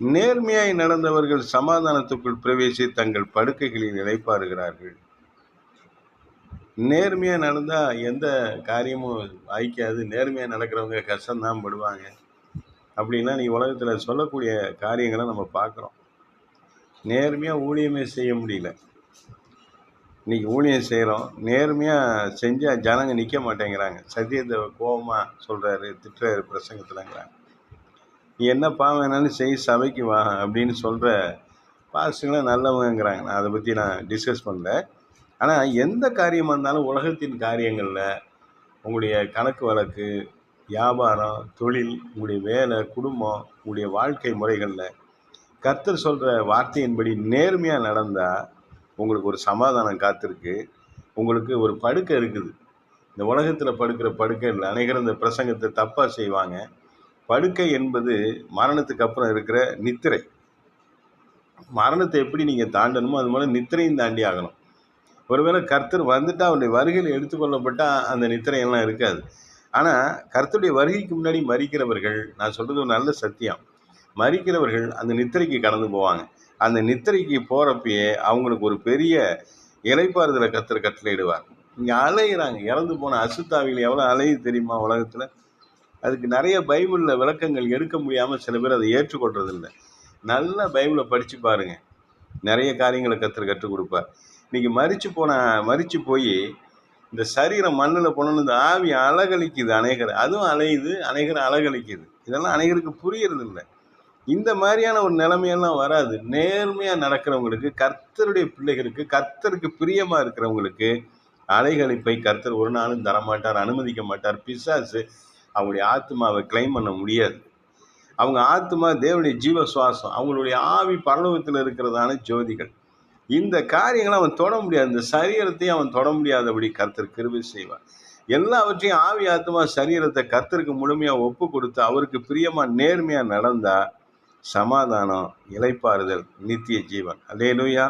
நேர்மையாய் நடந்தவர்கள் சமாதானத்துக்குள் பிரவேசி தங்கள் படுக்கைகளில் நிலைப்பாருகிறார்கள் நேர்மையாக நடந்தால் எந்த காரியமும் வாய்க்காது. நேர்மையாக நடக்கிறவங்க கஷ்டம்தான் படுவாங்க. அப்படின்னா நீ உலகத்தில் சொல்லக்கூடிய காரியங்களை நம்ம பார்க்குறோம். நேர்மையாக ஊழியமே செய்ய முடியல. இன்றைக்கி ஊழியம் செய்கிறோம் நேர்மையாக செஞ்சால் ஜனங்க நிற்க மாட்டேங்கிறாங்க. சத்தியத்தை கோபமாக சொல்கிறாரு திட்டுறாரு பிரசங்கத்தில்ங்கிறாங்க. நீ என்ன பாவம் வேணாலும் செய் சபைக்கு வா அப்படின்னு சொல்கிற பாசுங்களும் நல்லவங்கிறாங்க நான் அதை பற்றி நான் டிஸ்கஸ் பண்ணல. ஆனால் எந்த காரியமாக இருந்தாலும் உலகத்தின் காரியங்களில் உங்களுடைய கணக்கு வழக்கு வியாபாரம் தொழில் உங்களுடைய வேலை குடும்பம் உங்களுடைய வாழ்க்கை முறைகளில் கர்த்தர் சொல்கிற வார்த்தையின்படி நேர்மையாக நடந்தால் உங்களுக்கு ஒரு சமாதானம் காத்திருக்கு. உங்களுக்கு ஒரு படுக்கை இருக்குது. இந்த உலகத்தில் படுக்கிற படுக்கையில் அநேகர் இந்த பிரசங்கத்தை தப்பாக செய்வாங்க. படுக்கை என்பது மரணத்துக்கு அப்புறம் இருக்கிற நித்திரை. மரணத்தை எப்படி நீங்கள் தாண்டணுமோ அது மாதிரி நித்திரையும் தாண்டி ஆகணும். ஒருவேளை கர்த்தர் வந்துட்டு அவருடைய வருகையில் எடுத்துக்கொள்ளப்பட்டால் அந்த நித்திரையெல்லாம் இருக்காது. ஆனால் கர்த்தருடைய வருகைக்கு முன்னாடி மறிக்கிறவர்கள் நான் சொல்கிறது ஒரு நல்ல சத்தியம். மறிக்கிறவர்கள் அந்த நித்திரைக்கு கடந்து போவாங்க. அந்த நித்திரைக்கு போகிறப்பயே அவங்களுக்கு ஒரு பெரிய இலைப்பாறுதலை கர்த்தர் கட்டளையிடுவார். இங்கே அலையிறாங்க. இறந்து போன அசுத்தாவிகள் எவ்வளோ அலையுது தெரியுமா உலகத்தில்? அதுக்கு நிறைய பைபிளில் விளக்கங்கள் எடுக்க முடியாமல் சில பேர் அதை ஏற்றுக்கொள்றதில்லை நல்ல பைபிளை படித்து பாருங்க. நிறைய காரியங்களை கர்த்தர் கற்றுக் கொடுப்பார். இன்னைக்கு மறித்து போன மறித்து போய் இந்த சரீரம் மண்ணில் போனோன்னு இந்த ஆவி அழகழிக்குது அநேகர். அதுவும் அலையுது அநேகர் அழகழிக்குது இதெல்லாம் அநேகருக்கு புரியறது இல்லை இந்த மாதிரியான ஒரு நிலைமையெல்லாம் வராது. நேர்மையாக நடக்கிறவங்களுக்கு கர்த்தருடைய பிள்ளைகளுக்கு கர்த்தருக்கு பிரியமாக இருக்கிறவங்களுக்கு அலைகளிப்பை கர்த்தர் ஒரு நாளும் தரமாட்டார் அனுமதிக்க மாட்டார். பிசாசு அவங்களுடைய ஆத்மாவை கிளைம் பண்ண முடியாது. அவங்க ஆத்மா தேவனுடைய ஜீவ சுவாசம் அவங்களுடைய ஆவி பரலோகத்தில் இருக்கிறதான ஜோதிகள். இந்த காரியங்களை அவன் தொட முடியாது. இந்த சரீரத்தையும் அவன் தொட முடியாதபடி கர்த்தர் கிருபை செய்வான் எல்லாவற்றையும் ஆவி ஆத்மா சரீரத்தை கர்த்தருக்கு முழுமையாக ஒப்பு கொடுத்து அவருக்கு பிரியமாக நேர்மையாக நடந்தால் சமாதானம் இலைப்பாறுதல் நித்திய ஜீவன். அல்லேலூயா